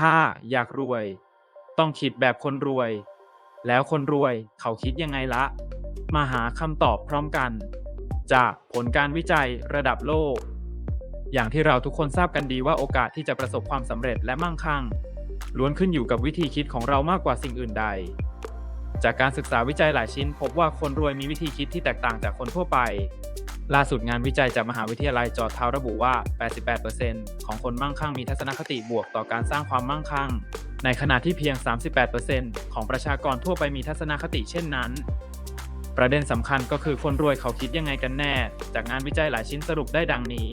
ถ้าอยากรวย ต้องคิดแบบคนรวย แล้วคนรวยเขาคิดยังไงละ มาหาคำตอบพร้อมกัน จากผลการวิจัยระดับโลก อย่างที่เราทุกคนทราบกันดีว่าโอกาสที่จะประสบความสำเร็จและมั่งคั่ง ล้วนขึ้นอยู่กับวิธีคิดของเรามากกว่าสิ่งอื่นใด จากการศึกษาวิจัยหลายชิ้น พบว่าคนรวยมีวิธีคิดที่แตกต่างจากคนทั่วไป ล่าสุดงานวิจัยจากมหาวิทยาลัยจอร์ทาวระบุว่า 88%ของคนมั่งคั่งมีทัศนคติบวกต่อการสร้างความมั่งคั่ง ในขณะที่เพียง 38%ของประชากรทั่วไปมีทัศนคติเช่นนั้น ประเด็นสำคัญก็คือคนรวยเขาคิดยังไงกันแน่ จากงานวิจัยหลายชิ้นสรุปได้ดังนี้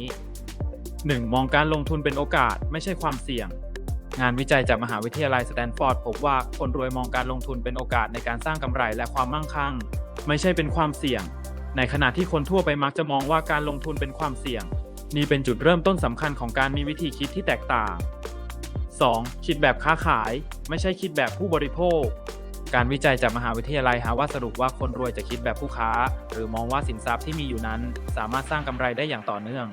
1. มองการลงทุนเป็นโอกาสไม่ใช่ความเสี่ยง งานวิจัยจากมหาวิทยาลัยสแตนฟอร์ดพบว่าคนรวยมองการลงทุนเป็นโอกาสในการสร้างกำไรและความมั่งคั่ง ไม่ใช่เป็นความเสี่ยง ในขณะที่คนทั่วไปมักจะมองว่าการลงทุนเป็นความเสี่ยง นี่เป็นจุดเริ่มต้นสำคัญของการมีวิธีคิดที่แตกต่าง 2. คิดแบบค้าขาย ไม่ใช่คิดแบบผู้บริโภค การวิจัยจากมหาวิทยาลัยหาว่าสรุปว่าคนรวยจะคิดแบบผู้ค้า หรือมองว่าสินทรัพย์ที่มีอยู่นั้น สามารถสร้างกำไรได้อย่างต่อเนื่อง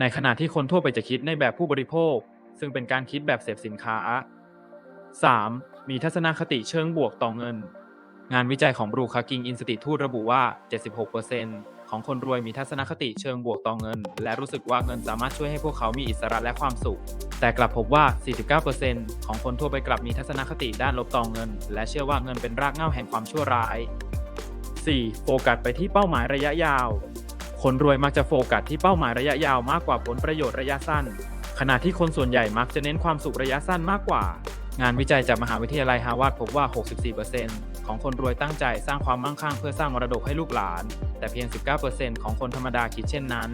ในขณะที่คนทั่วไปจะคิดในแบบผู้บริโภค ซึ่งเป็นการคิดแบบเสพสินค้า 3. มีทัศนคติเชิงบวกต่อเงิน งานวิจัยของบรูคากิงอินสติทูตระบุว่า 76%ของคนรวยมีทัศนคติเชิงบวกต่อเงิน และรู้สึกว่าเงินสามารถช่วยให้พวกเขามีอิสระและความสุข แต่กลับพบว่า 49%ของคนทั่วไปกลับมีทัศนคติด้านลบต่อเงิน และเชื่อว่าเงินเป็นรากเหง้าแห่งความชั่วร้าย 4. โฟกัสไปที่เป้าหมายระยะยาว คนรวยมักจะโฟกัสที่เป้าหมายระยะยาวมากกว่าผลประโยชน์ระยะสั้น ขณะที่คนส่วนใหญ่มักจะเน้นความสุขระยะสั้นมากกว่า งานวิจัยจากมหาวิทยาลัยฮาวาดพบว่า 64% ของคนรวยตั้งใจสร้างความมั่งคั่งเพื่อสร้างมรดกให้ลูกหลาน แต่เพียง 19%ของคนธรรมดาคิดเช่นนั้น